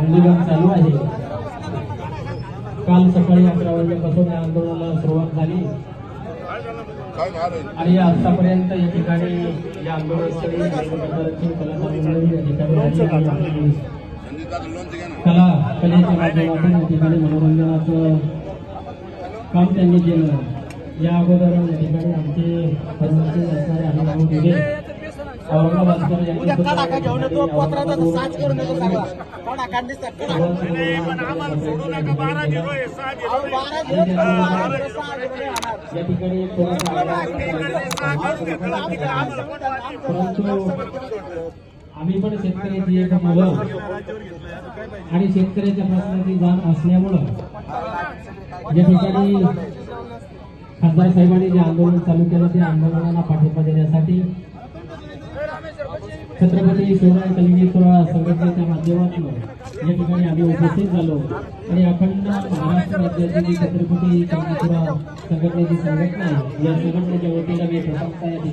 आंदोलन चालू आहे. काल सकाळी अकरा वाजल्यापासून या आंदोलनाला सुरुवात झाली. आणि आतापर्यंत या ठिकाणी या आंदोलनस्थळी कला ठिकाणी कला कलेच्या माध्यमातून या ठिकाणी मनोरंजनाचं काम त्यांनी केलं. या अगोदर या ठिकाणी आमचे असणारे अनुभव दिले. उद्या सुद्धा कडाका घेऊन येतो या पत्राचा औरंगाबादवरून साच करून येतो सगळा कडाका दिसतात अहो, बारा झिरो बारा झिरो सहा झिरो नाही होणार. या ठिकाणी परंतु आम्ही पण शेतकऱ्याची एक मुलं आणि शेतकऱ्याच्या प्रश्नाची जाण असल्यामुळं या ठिकाणी खासदार साहेबांनी जे आंदोलन चालू केलं त्या आंदोलनाला पाठिंबा देण्यासाठी छत्रपती शिवराय कलिंगी सोहळा संघटनेच्या माध्यमातून या ठिकाणी आम्ही उपस्थित झालो. आणि अखंड महाराष्ट्र राज्याची छत्रपती कलिंगी सोहळा संघटनेची संघटना आहे. या संघटनेच्या वतीनं मी प्रशंसा